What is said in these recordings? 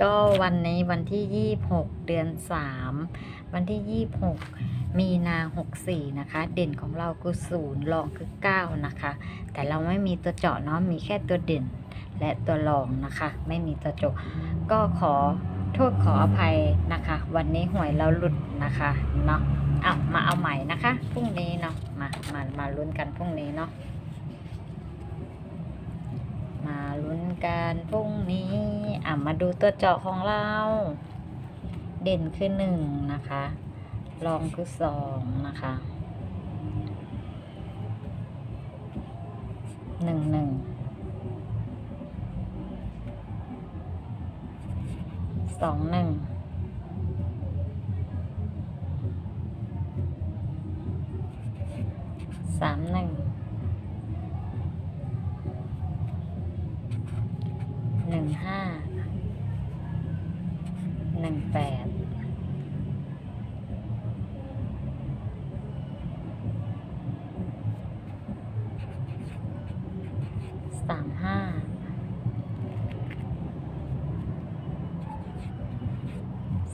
ก็วันนี้วันที่26เดือน3วันที่26มีนา64นะคะ เด่นของเราคือ0รองคือ9นะคะ แต่เราไม่มีตัวเจาะเนาะมีแค่ตัวเด่นและตัวรองนะคะ ไม่มีตัวโจาะก็ขอโทษขออภัยนะคะ วันนี้หวยเราหลุดนะคะเนาะเอามาเอาใหม่นะคะพรุ่งนี้เนาะมามามาลุ้นกันพรุ่งนี้เนาะ มาลุ้นกันพรุ่งนี้อะมาดูตัวเจาะของเรา เด่นคือหนึ่งนะคะรองคือสองนะคะหนึ่งหนึ่งสองหนึ่งสามหนึ่ง หนึ่งห้าหนึ่งแปดสามห้า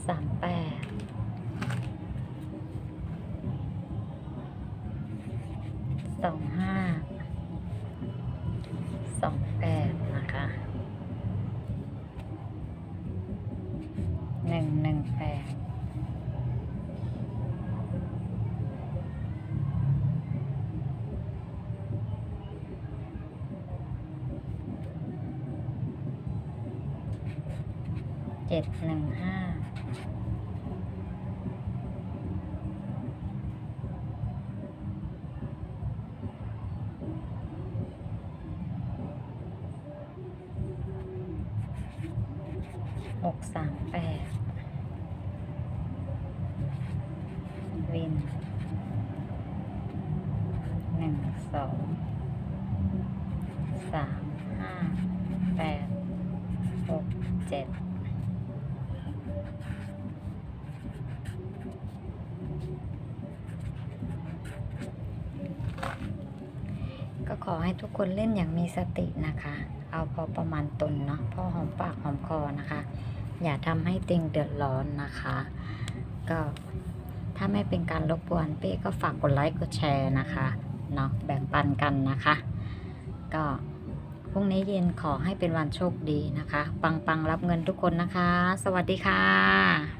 สามแปดสองห้าสองแปดนะคะ หนึ่งหนึ่งแปด เจ็ดหนึ่งห้าหกสามแปดวินหนึ่งสองสามห้าแปดหกเจ็ด ก็ขอให้ทุกคนเล่นอย่างมีสตินะคะ เอาพอประมาณตนเนาะพอหอมปากหอมคอนะคะ อย่าทำให้ติงเดือดร้อนนะคะ ก็ถ้าไม่เป็นการรบกวนเป้ก็ฝากกดไลค์กดแชร์นะคะเนาะแบ่งปันกันนะคะ ก็พรุ่งนี้เย็นขอให้เป็นวันโชคดีนะคะ ปังปังรับเงินทุกคนนะคะ สวัสดีค่ะ